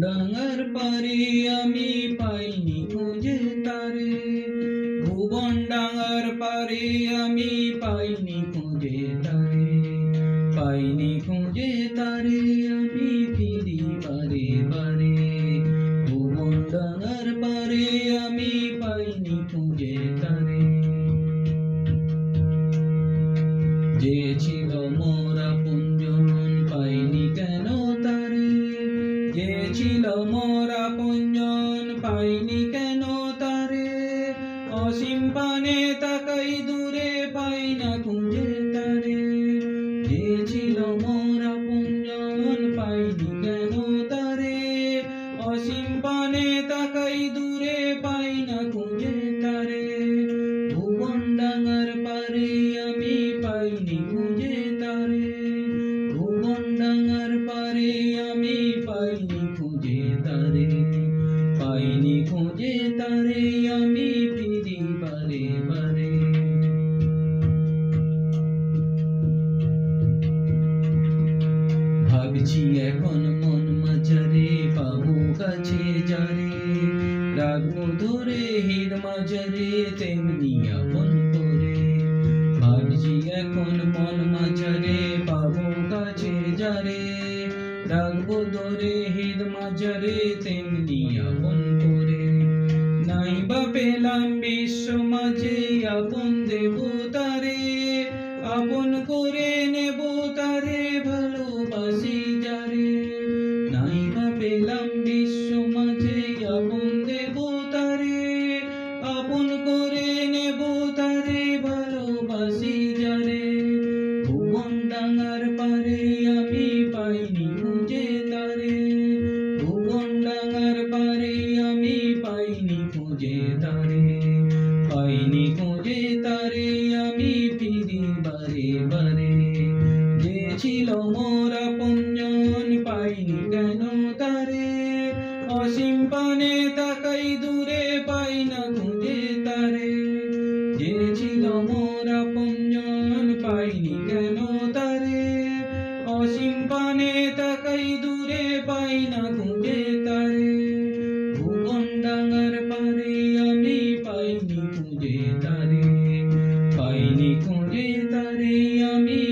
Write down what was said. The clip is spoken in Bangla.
ডাঙার পারে আমি পাইনি খুঁজে তারে। ভুবন ডাঙার পারে আমি পাইনি খুঁজে তারে। পাইনি খুঁজে তারে আমি ফিরি বারে বারে। ভুবন ডাঙার পারে আমি পাইনি খুঁজে তারে। যে ছিল মোরা মোরা পুঞ্জন পাইনি কেন তারে? অসীম পানে তাকাই দূরে পাই না খুঁজে তারে। যে ছিল মোরা পুঞ্জন পাইনি কেন তারে? অসীম পানে তাকাই দূরে পাই না খুঁজে তারে আমি ফিরি বারে বারে। ভাবছি এখন মন মাঝারে পাবো কাছে যারে। রাখব ধরে হির মাঝারে, তেমনি আপন করে। ভাবছি এখন মন মাঝারে পাবো কাছে যারে। রাখব ধরে হির মাঝারে, তেমনি আপন পেলাম বিশ্ব মাঝে আপন দেব তারে আপন করে নেব তারে ভালোবাসি যারে। নাই বা পেলাম বিশ্ব মাঝে আপন দেব তারে আপন করে নেব তারে ভালোবাসি যারে। ভুবন ডাঙার পারে আমি পাইনি খুঁজে তারে। ভুবন ডাঙার পারে আমি পাইনি খুঁজে তারে, পাইনি খুঁজে তারে, আমি ফিরি বারে বারে। যে ছিল মোরা পঞ্জন পাইনি কেন তারে? অসীম পানে তাকাই দূরে পাই না খুঁজে তারে। যে ছিল মোরা পঞ্জন পাইনি কেন খুঁজে তারে পাইনি খুঁজে তারে আমি।